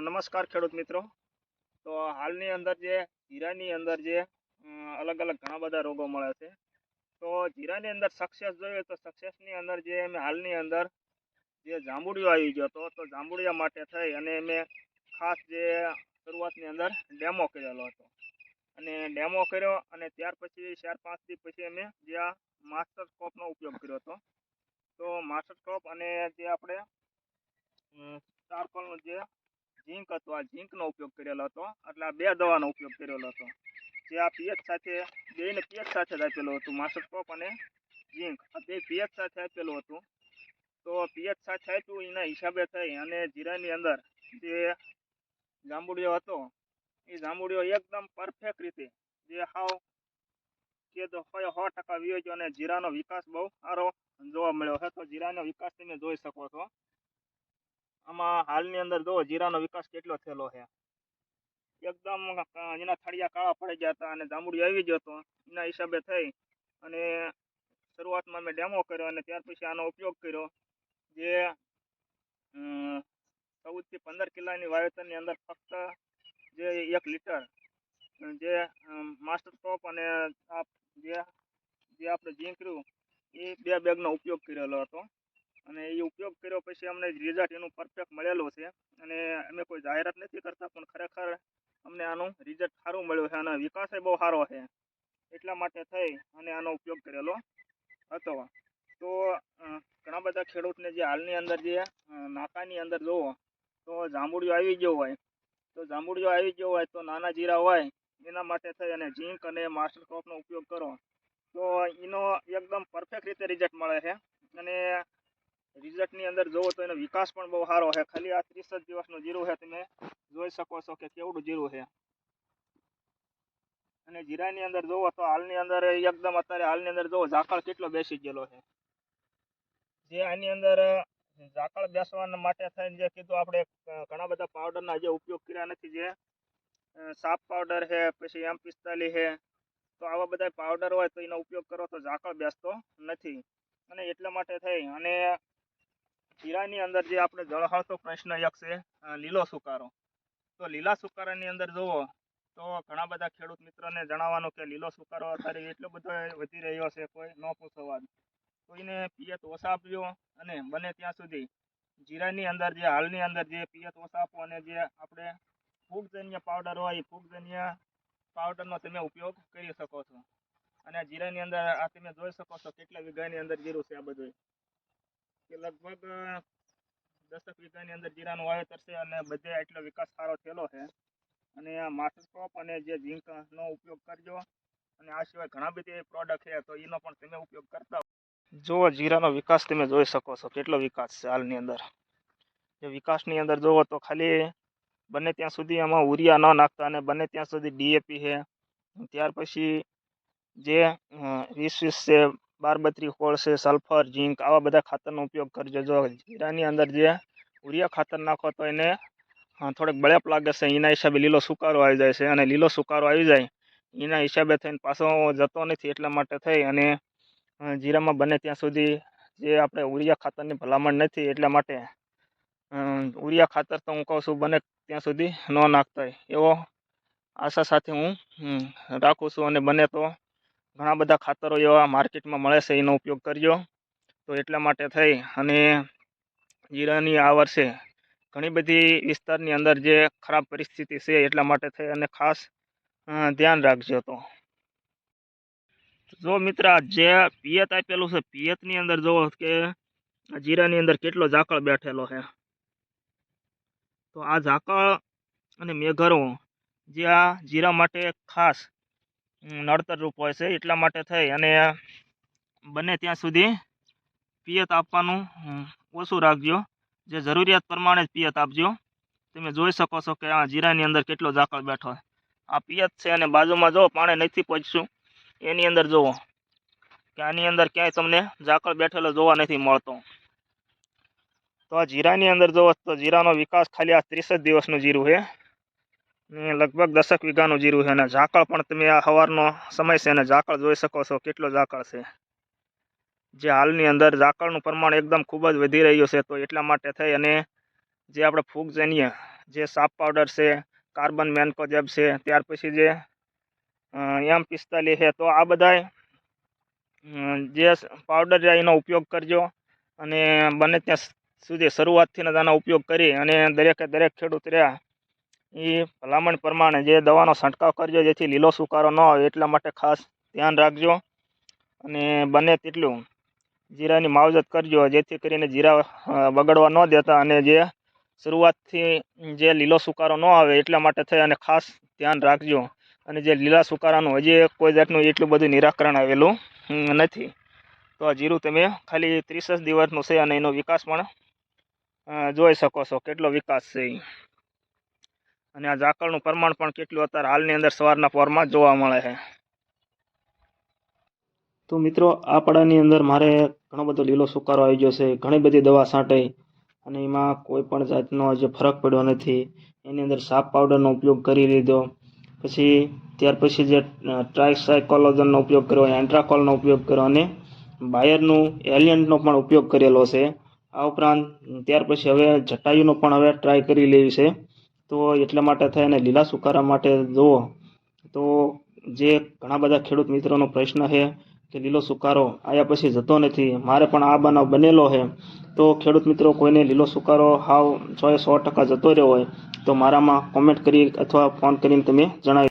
નમસ્કાર ખેડૂત મિત્રો. તો હાલની અંદર જે જીરાની અંદર જે અલગ અલગ ઘણા બધા રોગો મળે છે. તો જીરાની અંદર સક્સેસ જોઈએ તો સક્સેસની અંદર જે અમે હાલની અંદર જે જાંબુડિયો આવી ગયો હતો, તો જાંબુડિયા માટે થઈ અને મેં ખાસ જે શરૂઆતની અંદર ડેમો કરેલો હતો. અને ડેમો કર્યો અને ત્યાર પછી ચાર પાંચ દી પછી અમે જે આ માસ્ટર ઉપયોગ કર્યો હતો. તો માસ્ટર સ્કોપ અને જે આપણે ચારકોલનું જે ઝીંક હતું આ ઝીંકનો ઉપયોગ કરેલો હતો. એટલે આ બે દવાનો ઉપયોગ કરેલો હતો. જે આ પીએચ સાથે, બેને પીએચ સાથે જ આપેલું હતું. માસક સ્કોપ અને ઝીંક આ બે પીએચ સાથે આપેલું હતું. તો પીએચ સાથે આપ્યું, એના હિસાબે થઈ. અને જીરાની અંદર જે જાંબુડિયો હતો, એ જાંબુડિયો એકદમ પરફેક્ટ રીતે જે હાવ કે તો હોય સો ટકા વિયોજ્યો અને જીરાનો વિકાસ બહુ સારો જોવા મળ્યો છે તો જીરાનો વિકાસ તમે જોઈ શકો છો. આમાં હાલની અંદર જો જીરાનો વિકાસ કેટલો થયેલો છે. એકદમ એના થળિયા કાળા પડી ગયા હતા અને જાંબુડી આવી ગયો હતો. એના હિસાબે થઈ અને શરૂઆતમાં મેં ડેમો કર્યો અને ત્યાર પછી આનો ઉપયોગ કર્યો. જે ચૌદથી પંદર કિલ્લાની વાવેતરની અંદર ફક્ત જે એક લીટર, જે માસ્ટર ટોપ અને જે જે આપણે ઝીંકર્યું એ બે બેગનો ઉપયોગ કરેલો હતો. અને એ ઉપયોગ કર્યો પછી અમને રિઝલ્ટ એનું પરફેક્ટ મળેલું છે. અને અમે કોઈ જાહેરાત નથી કરતા, પણ ખરેખર અમને આનું રિઝલ્ટ સારું મળ્યું છે. અને વિકાસ બહુ સારો છે. એટલા માટે થઈ અને આનો ઉપયોગ કરેલો હતો. તો ઘણા બધા ખેડૂતને જે હાલની અંદર જે નાકાની અંદર જુઓ, તો જાંબુડિયો આવી ગયો હોય, તો જાંબુડિયો આવી ગયો હોય, તો નાના જીરા હોય, એના માટે થઈ અને ઝીંક અને માસ્ટર ક્રોપનો ઉપયોગ કરો. તો એનો એકદમ પરફેક્ટ રીતે રિઝલ્ટ મળે છે. અને રિઝલ્ટની અંદર જોવો તો એનો વિકાસ પણ બહુ સારો છે. ખાલી આ ત્રીસ જ દિવસનું જીરું છે, તમે જોઈ શકો છો કે કેવડું જીરું છે. અને જીરાની અંદર જોવો તો હાલની અંદર એકદમ અત્યારે હાલની અંદર જોવો ઝાકળ કેટલો બેસી ગયેલો છે. જે આની અંદર ઝાકળ બેસવા માટે થઈને જે કીધું આપણે ઘણા બધા પાવડરના જે ઉપયોગ કર્યા નથી જે સાફ પાવડર છે, પછી એમ પિસ્તાલીસ છે. તો આવા બધા પાવડર હોય તો એનો ઉપયોગ કરો તો ઝાકળ બેસતો નથી. અને એટલા માટે થઈ. અને જીરાની અંદર જે આપણે જળહળતો પ્રશ્ન એક છે લીલો સુકારો. તો લીલા સુકારાની અંદર જુઓ, તો ઘણા બધા ખેડૂત મિત્રોને જણાવવાનું કે લીલો સુકારો અત્યારે એટલો બધો વધી રહ્યો છે, કોઈ ન પૂછો વાત. તો એને પિયત ઓછા આપજો અને બને ત્યાં સુધી જીરાની અંદર જે, હાલની અંદર જે પિયત ઓછા આપો અને જે આપણે ફૂગજન્ય પાવડર હોય, એ ફૂગજન્ય પાવડરનો તમે ઉપયોગ કરી શકો છો. અને જીરાની અંદર આ તમે જોઈ શકો છો કેટલા વીઘાની અંદર જીરું છે આ બધું. કે લગભગ દસક વીઘાની અંદર જીરાનું વાવેતર છે અને બધે એટલો વિકાસ સારો થયેલો છે. અને આ માસ્ટર ક્રોપ અને જે ઝીંકનો ઉપયોગ કરજો. અને આ સિવાય ઘણા બધી પ્રોડક્ટ છે, તો એનો પણ તમે ઉપયોગ કરતા જુઓ, જીરાનો વિકાસ તમે જોઈ શકો છો, કેટલો વિકાસ છે હાલની અંદર. જે વિકાસની અંદર જુઓ તો ખાલી બને ત્યાં સુધી આમાં ઉરિયા ન નાખતા અને બને ત્યાં સુધી ડીએપી છે. ત્યાર પછી જે વીસ વીસ છે બાર બત્રી ખોળ છે, સલ્ફર, ઝીંક, આવા બધા ખાતરનો ઉપયોગ કરજો. જો જીરાની અંદર જે ઉરિયા ખાતર નાખો તો એને થોડોક બળેપ લાગે છે, એના હિસાબે લીલો સુકારો આવી જાય છે. અને લીલો સુકારો આવી જાય, એના હિસાબે થઈને પાછો જતો નથી એટલા માટે થઈ અને જીરામાં બને ત્યાં સુધી જે આપણે ઉરિયા ખાતરની ભલામણ નથી એટલા માટે ઉરિયા ખાતર તો હું કહું છું બને ત્યાં સુધી ન નાખતા હોય એવો આશા સાથે હું રાખું છું અને બને તો ઘણા બધા ખાતરો એવા માર્કેટમાં મળે છે, એનો ઉપયોગ કરજો તો એટલા માટે થઈ અને જીરાની આ વર્ષે ઘણી બધી વિસ્તારની અંદર જે ખરાબ પરિસ્થિતિ છે, એટલા માટે થઈ અને ખાસ ધ્યાન રાખજો તો. જો મિત્ર જે પિયત આપેલું છે, પિયતની અંદર જુઓ કે જીરાની અંદર કેટલો ઝાકળ બેઠેલો છે. તો આ ઝાકળ અને મેઘરો જે આ જીરા માટે ખાસ નડતરરૂપ હોય છે, એટલા માટે થઈ. અને બને ત્યાં સુધી પિયત આપવાનું ઓછું રાખજો. જે જરૂરિયાત પ્રમાણે જ પિયત આપજો. તમે જોઈ શકો છો કે આ જીરાની અંદર કેટલો ઝાકળ બેઠો આ પિયત છે અને બાજુમાં જો પાણી નથી પહોંચશું એની અંદર જુઓ કે આની અંદર ક્યાંય તમને ઝાકળ બેઠેલો જોવા નથી મળતો. તો આ જીરાની અંદર જુઓ તો જીરાનો વિકાસ ખાલી આ ત્રીસ જ દિવસનું જીરું છે. લગભગ દસક વીઘાનું જીરું છે અને ઝાકળ પણ તમે આ સવારનો સમય છે અને ઝાકળ જોઈ શકો છો કેટલો ઝાકળ છે. જે હાલની અંદર ઝાકળનું પ્રમાણ એકદમ ખૂબ જ વધી રહ્યું છે તો એટલા માટે થઈ અને જે આપણે ફૂગજન્ય જે સાપ પાવડર છે, કાર્બન મેન્કોજેબ છે, ત્યાર પછી જે એમ પિસ્તાલીસ છે તો આ બધાય જે પાવડર છે એનો ઉપયોગ કરજો અને બને ત્યાં સુધી શરૂઆતથી જ આનો ઉપયોગ કરી અને દરેકે દરેક ખેડૂત રહ્યા એ ભલામણ પ્રમાણે જે દવાનો છંટકાવ કરજો, જેથી લીલો સુકારો ન આવે, એટલા માટે ખાસ ધ્યાન રાખજો. અને બને તેટલું જીરાની માવજત કરજો, જેથી કરીને જીરા બગડવા ન દેતા અને જે શરૂઆતથી જે લીલો સુકારો ન આવે, એટલા માટે થઈ અને ખાસ ધ્યાન રાખજો. અને જે લીલા સુકારાનું હજી કોઈ જાતનું એટલું બધું નિરાકરણ આવેલું નથી. તો આ જીરું તમે ખાલી ત્રીસ જ દિવસનું છે અને એનો વિકાસ પણ જોઈ શકો છો, કેટલો વિકાસ છે ઈ. અને આ ઝાકળનું પ્રમાણ પણ કેટલું અત્યારે હાલની અંદર સવારના પોરમાં જોવા મળે છે. તો મિત્રો આ પડાની અંદર મારે ઘણો બધો લીલો સુકારો આવી ગયો છે, ઘણી બધી દવા છાંટાઈ અને એમાં કોઈ પણ જાતનો જે ફરક પડ્યો નથી. એની અંદર સાપ પાવડરનો ઉપયોગ કરી લીધો. પછી ત્યાર પછી જે ટ્રાયસાયકોલોજનનો ઉપયોગ કર્યો, એન્ટ્રાકોલનો ઉપયોગ કર્યો અને બાયરનું, એલિયન્ટનો પણ ઉપયોગ કરેલો છે. આ ઉપરાંત ત્યાર પછી હવે જટાયુનો પણ હવે ટ્રાય કરી લેવી છે. તો એટલા માટે થઈ અને લીલા સુકારા માટે જુઓ, તો જે ઘણા બધા ખેડૂત મિત્રોનો પ્રશ્ન છે કે લીલો સુકારો આવ્યા પછી જતો નથી, મારે પણ આ બનાવ બનેલો છે. તો ખેડૂત મિત્રો, કોઈને લીલો સુકારો હાવ સો સો ટકા જતો રહ્યો હોય, તો મારામાં કોમેન્ટ કરી અથવા ફોન કરીને તમે જણાવી